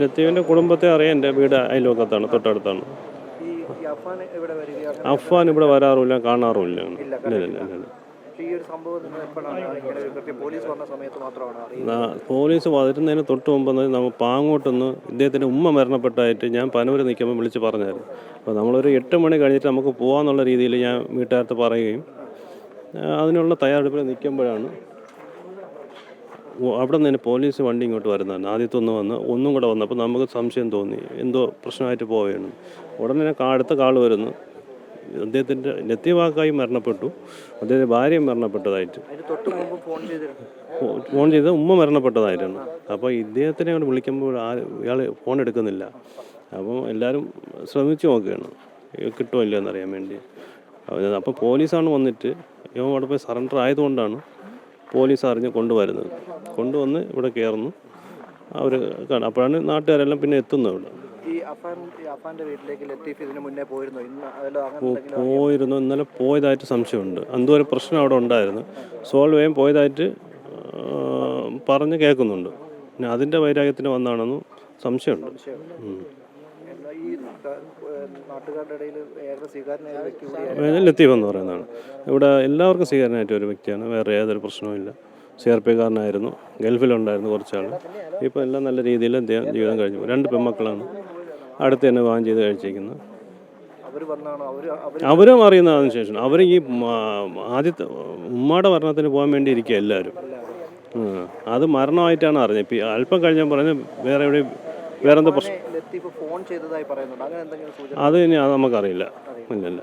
ലത്തീഫിന്റെ കുടുംബത്തെ അറിയാം എന്റെ വീട് അയൽവക്കത്താണ് തൊട്ടടുത്താണ്. അഫ്വാൻ ഇവിടെ വരാറുമില്ല കാണാറുമില്ല. പോലീസ് വരുന്നതിന് തൊട്ട് മുമ്പ് നമ്മൾ പാങ്ങോട്ടൊന്ന് ഇദ്ദേഹത്തിന്റെ ഉമ്മ മരണപ്പെട്ടായിട്ട് ഞാൻ പനൂര് നിൽക്കുമ്പോൾ വിളിച്ച് പറഞ്ഞായിരുന്നു. അപ്പോൾ നമ്മളൊരു എട്ട് മണി കഴിഞ്ഞിട്ട് നമുക്ക് പോകാമെന്നുള്ള രീതിയിൽ ഞാൻ വീട്ടുകാരത്ത് പറയുകയും അതിനുള്ള തയ്യാറെടുപ്പിൽ നിൽക്കുമ്പോഴാണ് അവിടെ നിന്ന് പോലീസ് വണ്ടി ഇങ്ങോട്ട് വരുന്നതാണ്. ആദ്യത്തെ ഒന്ന് വന്ന് ഒന്നും കൂടെ വന്നപ്പോൾ നമുക്ക് സംശയം തോന്നി. എന്തോ പ്രശ്നമായിട്ട് പോവുകയാണ് ഉടനെ അടുത്ത കാൾ വരുന്നു. അദ്ദേഹത്തിന്റെ ലത്യവാക്കായി മരണപ്പെട്ടു. അദ്ദേഹത്തിന്റെ ഭാര്യയും മരണപ്പെട്ടതായിട്ട്. ഫോൺ ചെയ്ത് ഉമ്മ മരണപ്പെട്ടതായിരുന്നു. അപ്പോൾ ഇദ്ദേഹത്തിനെ അങ്ങോട്ട് വിളിക്കുമ്പോൾ ആ ഇയാൾ ഫോൺ എടുക്കുന്നില്ല. അപ്പോൾ എല്ലാവരും ശ്രമിച്ചു നോക്കുകയാണ്. കിട്ടുമല്ലോ കിട്ടുമോ ഇല്ലയോ എന്നറിയാൻ വേണ്ടി. അപ്പോൾ പോലീസാണ് വന്നിട്ട് ഇവൻ അവിടെ പോയി സറണ്ടർ ആയതുകൊണ്ടാണ് പോലീസ് അറിഞ്ഞ് കൊണ്ടുവരുന്നത്. കൊണ്ടുവന്ന് ഇവിടെ കയറുന്നു. അവർ കാണും അപ്പോഴാണ് നാട്ടുകാരെല്ലാം പിന്നെ എത്തുന്നത് ഇവിടെ. പോയിരുന്നു. ഇന്നലെ പോയതായിട്ട് സംശയമുണ്ട്. എന്തോ ഒരു പ്രശ്നം അവിടെ ഉണ്ടായിരുന്നു. സോൾവ് ചെയ്യാൻ പോയതായിട്ട് പറഞ്ഞ് കേൾക്കുന്നുണ്ട്. പിന്നെ അതിന്റെ വൈരാഗ്യത്തിന് വന്നാണെന്ന് സംശയമുണ്ട്. ലത്തീഫ് എന്ന് പറയുന്നതാണ്. ഇവിടെ എല്ലാവർക്കും സ്വീകാരനായിട്ട് ഒരു വ്യക്തിയാണ്. വേറെ ഏതൊരു പ്രശ്നവുമില്ല സി ആർ പി കാരനായിരുന്നു. ഗൾഫിലുണ്ടായിരുന്നു കുറച്ചാൾ ഇപ്പോൾ എല്ലാം നല്ല രീതിയിൽ അദ്ദേഹം ജീവിതം കഴിഞ്ഞു രണ്ട് പെൺമക്കളാണ് അടുത്ത് തന്നെ വാങ്ങി ചെയ്ത് കഴിച്ചിരിക്കുന്നത്. അവരും അറിയുന്നതിന് ശേഷം. അവർ ഈ ആദ്യത്തെ ഉമ്മയുടെ മരണത്തിന് പോകാൻ വേണ്ടി ഇരിക്കുക എല്ലാവരും. അത് മരണമായിട്ടാണ് അറിഞ്ഞത്. ഇപ്പം അല്പം കഴിഞ്ഞാൽ പറഞ്ഞ് വേറെ എവിടെ വേറെ എന്താ പ്രശ്നം അത് ഇനി അത് നമുക്കറിയില്ല. ഇല്ലല്ല